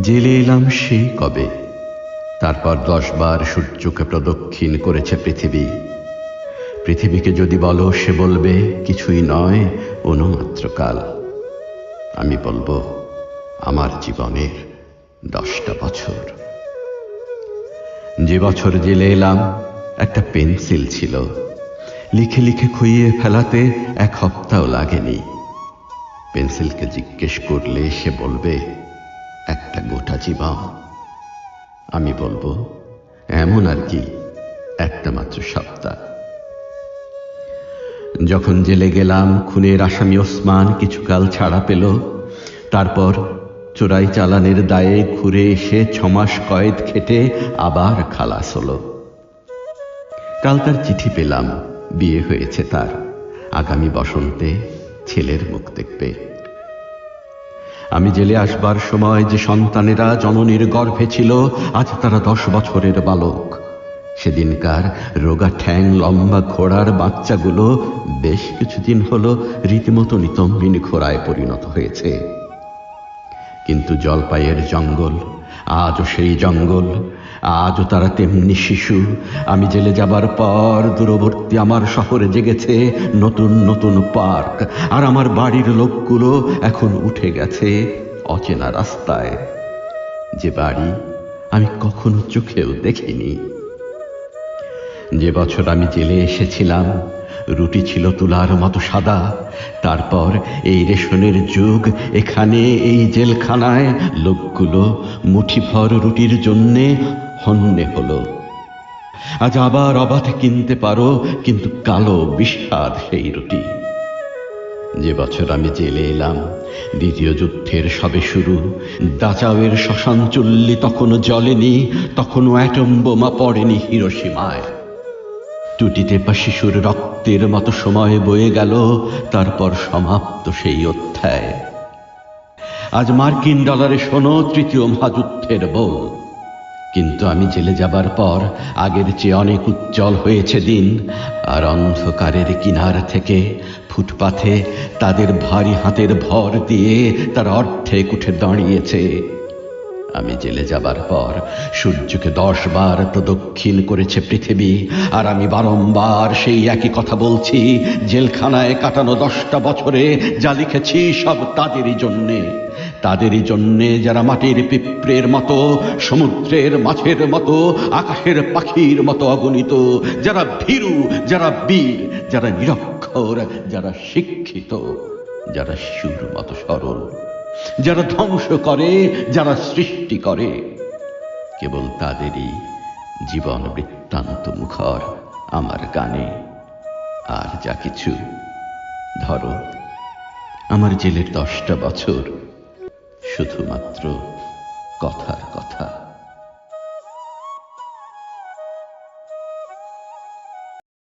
জেলে এলাম সেই কবে? তারপর দশবার সূর্যকে প্রদক্ষিণ করেছে পৃথিবী। পৃথিবীকে যদি বলো, সে বলবে, কিছুই নয় অনুমাত্র কাল। আমি বলব, আমার জীবনের দশটা বছর। যে বছর জেলে এলাম, একটা পেন্সিল ছিল। লিখে লিখে খুইয়ে ফেলাতে এক হপ্তাও লাগেনি। পেন্সিলকে জিজ্ঞেস করলে সে বলবে একটা গোটা জীবন। আমি বলব, এমন আর কি, একটা মাত্র সপ্তাহ। যখন জেলে গেলাম, খুনের আসামি ওসমান কিছুকাল ছাড়া পেল। তারপর চোরাই চালানের দায়ে ঘুরে এসে ছমাস কয়েদ খেটে আবার খালাস হলো। কাল তার চিঠি পেলাম, বিয়ে হয়েছে তার। আগামী বসন্তে ছেলের মুখ দেখবে। আমি জেলে আসবার সময় যে সন্তানেরা জননীর গর্ভে ছিল, আজ তারা দশ বছরের বালক। সেদিনকার রোগা ঠ্যাং, লম্বা ঘোড়ার বাচ্চাগুলো বেশ কিছুদিন হল রীতিমতো নিতম্বিন ঘোড়ায় পরিণত হয়েছে। কিন্তু জলপাইয়ের জঙ্গল, আজও সেই জঙ্গল আজও তারা তেমনি শিশু। আমি জেলে যাবার পর দূরবর্তী আমার শহরে জেগেছে নতুন নতুন পার্ক। আর আমার বাড়ির লোকগুলো এখন উঠে গেছে অচেনা রাস্তায়। যে বাড়ি আমি কখনো চোখেও দেখিনি। যে বছর আমি জেলে এসেছিলাম, রুটি ছিল তুলার মতো সাদা। তারপর এই রেশনের যুগ, এখানে এই জেলখানায় লোকগুলো মুঠিভর রুটির জন্যে হন্যে হল। আজ আবার অবাধে কিনতে পারো, কিন্তু কালো বিষাদ সেই রুটি। যে বছর আমি জেলে এলাম, দ্বিতীয় যুদ্ধের সবে শুরু, দাচাওয়ের শ্মশান চুল্লি তখনও জ্বলেনি, তখনও অ্যাটম বোমা পড়েনি হিরোসীমায়। টুটিতে বা শিশুর রক্তের মতো সময় বয়ে গেল, তারপর সমাপ্ত সেই অধ্যায়। আজ মার্কিন ডলারে শোনো তৃতীয় মহাযুদ্ধের বল। কিন্তু আমি জেলে যাবার পর আগের চেয়ে অনেক উজ্জ্বল হয়েছে দিন, আর অন্ধকারের কিনার থেকে ফুটপাথে তাদের ভারী হাতের ভর দিয়ে তার অর্ধেক উঠে দাঁড়িয়েছে। আমি জেলে যাবার পর সূর্যকে দশ বার প্রদক্ষিণ করেছে পৃথিবী, আর আমি বারংবার সেই একই কথা বলছি, জেলখানায় কাটানো দশটা বছরে যা লিখেছি সব তাদেরই জন্যে। তাদেরই জন্যে যারা মাটির পিঁপড়ের মতো, সমুদ্রের মাছের মতো, আকাশের পাখির মতো অগণিত, যারা ভীরু, যারা বীর, যারা নিরক্ষর, যারা শিক্ষিত, যারা শিশুর মতো সরল, যারা ধ্বংস করে, যারা সৃষ্টি করে, কেবল তাদেরই জীবন বৃত্তান্ত মুখর আমার গানে আর যা কিছু, ধরো, আমার জেলের দশটা বছর শুধুমাত্র কথার কথা